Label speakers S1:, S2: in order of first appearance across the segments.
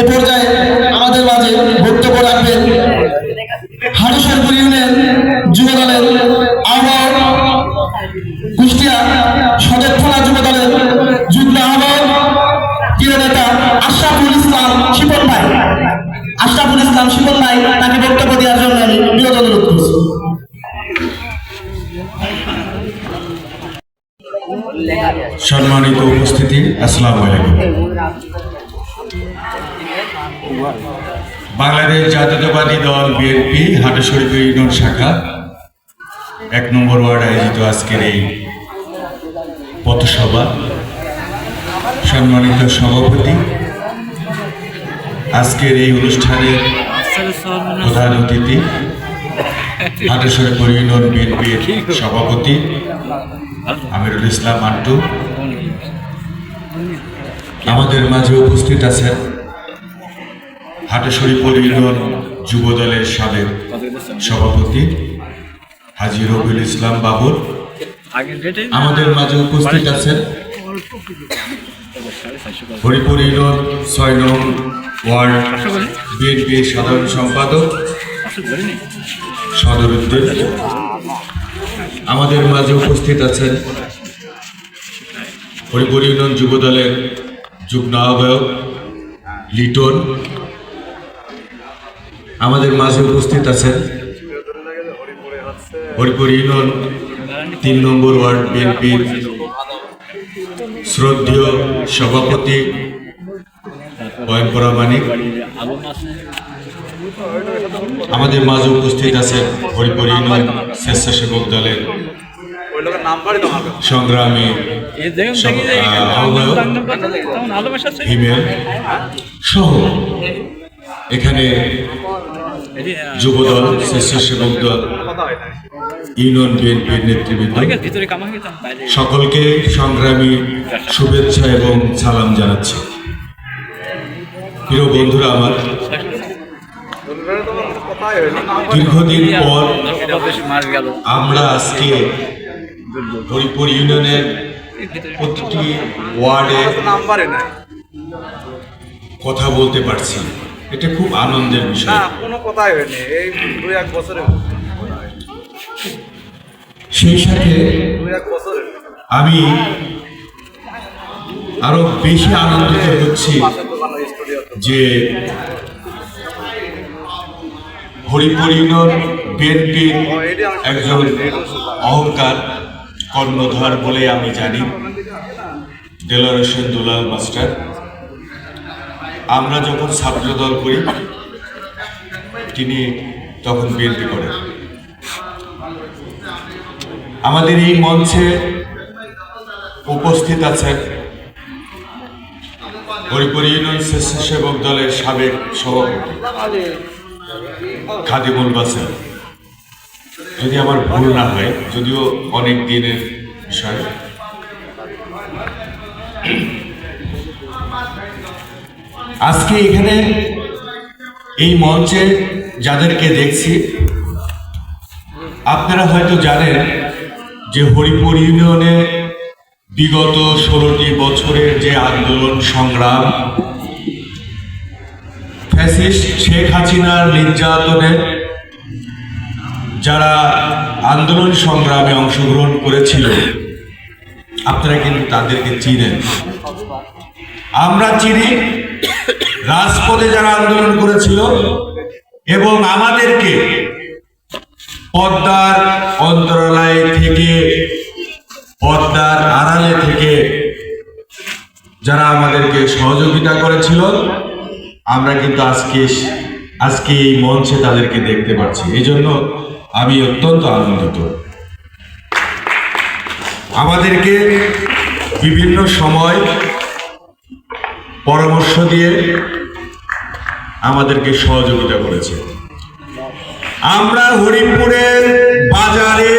S1: এ পর্যায়ে আমাদের মাঝে বক্তব্য রাখবেন হাটেশ্বরপুর ইউনিয়ন যুব দলের আহ্বায়ক কুষ্টিয়া সদর থানা যুব দলের যুগ্ম আহ্বায়ক প্রিয় নেতা আশরাফুল ইসলাম শিপন ভাই। আশরাফুল ইসলাম শিপন ভাই, তাকে বক্তব্য দেওয়ার জন্য আমি বিরোধ অনুরোধ করছি।
S2: সম্মানিত উপস্থিতি, আসসালামু আলাইকুম। বাংলাদেশ জাতীয়তাবাদী দল বিএনপি হাটেশ্বরী ইউনিয়ন শাখা। এক নম্বর ওয়ার্ড আয়োজিত আজকের এই পথসভা। সম্মানিত সভাপতি, আজকের এই অনুষ্ঠানের প্রধান অতিথি হাটেশ্বরী ইউনিয়ন বিএনপির সভাপতি, আমিরুল ইসলাম আন্টু। আমাদের মাঝে উপস্থিত আছেন হাটেশ্বরী পরিবার যুব দলের সাবেক সভাপতি হাজি রবিউল ইসলাম বাবুর আমাদের মাঝে উপস্থিত আছেন হরিপুর ইউনিয়ন ছয় নং ওয়ার্ড বিএনপির সাধারণ সম্পাদক সদর উদ্দিন আমাদের মাঝে উপস্থিত আছেন হরিপুর ইউনিয়ন যুব দলের যুগ্ম আহ্বায়ক লিটন আমাদের মাঝে উপস্থিত আছেন হরিপুর ইউনিয়ন তিন নম্বর ওয়ার্ড বিএনপির শ্রদ্ধেয় সভাপতি বয়নপরা মানিক আমাদের মাঝে উপস্থিত আছেন হরিপুর ইউনিয়ন স্বেচ্ছাসেবক দলের সংগ্রামী সহ। এখানে যুবদল স্বেচ্ছাসেবক দল ইউনিয়ন বিএনপির নেতৃবৃন্দ সকলকে সংগ্রামী শুভেচ্ছা এবং সালাম জানাচ্ছি। প্রিয় বন্ধুরা আমার দীর্ঘদিন পর আমরা আজকে হরিপুর ইউনিয়নের প্রতিটি ওয়ার্ডে কথা বলতে পারছি। এটা খুব আনন্দের
S3: না
S2: বিষয়
S3: কোনো কথাই হয়নি। এই দুই এক বছরে
S2: সেই সাথে
S3: দুই এক বছরে
S2: আমি আরও বেশি আনন্দিত হচ্ছি যে হরিপুর ইউনিয়ন বিএনপির একজন অহংকার কর্ণধার বলে আমি জানি। দেলার হোসেন দুলাল মাস্টার। আমরা যখন ছাত্রদল করি, তিনি তখন বিএনপি করেন। আমাদের এই মঞ্চে উপস্থিত আছেন হরিপুর ইউনিয়ন স্বেচ্ছাসেবক দলের সাবেক সভাপতি খাদিমুল বাসের যদি আমার ভুল না হয়, যদিও অনেক দিনের বিষয়। আজকে এখানে এই মঞ্চে যাদেরকে দেখছি, আপনারা হয়তো জানেন যে হরিপুর ইউনিয়নে বিগত ষোলোটি বছরের যে আন্দোলন সংগ্রাম, ফ্যাসিস্ট শেখ হাসিনার নির্যাতনে যারা আন্দোলন সংগ্রামে অংশগ্রহণ করেছিল, আপনারা কিন্তু তাদেরকে চিনেন। আমরা চিনি রাজপথে যারা আন্দোলন করেছিল এবং আমাদেরকে পদ্মার অন্তরালয় থেকে, পদ্মার আড়ালে থেকে যারা আমাদেরকে সহযোগিতা করেছিল, আমরা কিন্তু আজকে আজকে এই মঞ্চে তাদেরকে দেখতে পাচ্ছি। এই জন্য আমি অত্যন্ত আনন্দিত। আমাদেরকে বিভিন্ন সময় পরামর্শ দিয়ে আমাদেরকে সহযোগিতা করেছে। আমরা হরিপুরের বাজারে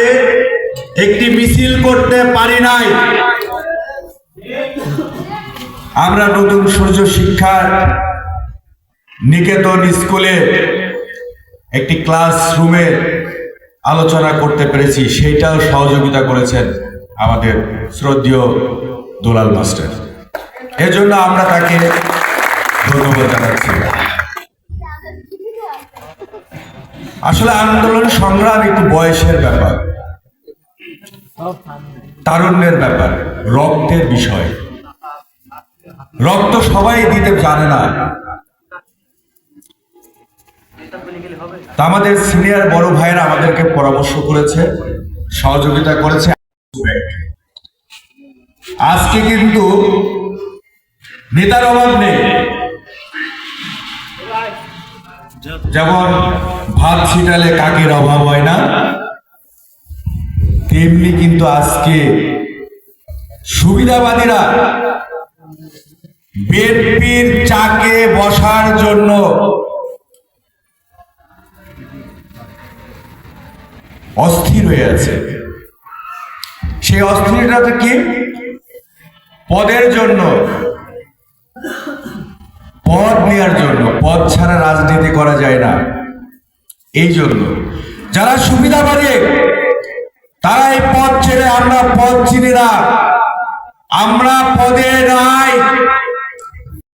S2: একটি মিছিল করতে পারি নাই। আমরা নতুন সূর্য শিক্ষার নিকেতন স্কুলে একটি ক্লাসরুমে আলোচনা করতে পেরেছি, সেইটাও সহযোগিতা করেছেন আমাদের শ্রদ্ধেয় দুলাল মাস্টার। এজন্য আমরা তাকে ধন্যবাদ জানাচ্ছি। আসলে আন্দোলন সংগ্রাম একটু বয়সের ব্যাপার, তারুণ্যের ব্যাপার, রক্তের বিষয়। রক্ত সবাই দিতে জানে না। আমাদের সিনিয়র বড় ভাইয়েরা আমাদেরকে পরামর্শ করেছে, সহযোগিতা করেছে। আজকে কিন্তু নেতার অভাব নেই। যেমন ভাত ছিটালে কাকের অভাব হয় না, তেমনি কিন্তু আজকে সুবিধাবাদীরা বিএনপির চাকে বসার জন্য অস্থির হয়ে আছে। সেই অস্থিরতা কি? পদের জন্য নেওয়ার জন্য। পদ ছাড়া রাজনীতি করা যায় না। এই জন্য যারা সুবিধা বাড়ে তারা এই পদ ছেড়ে আমরা পদ চিনি না। আমরা পদে নাই।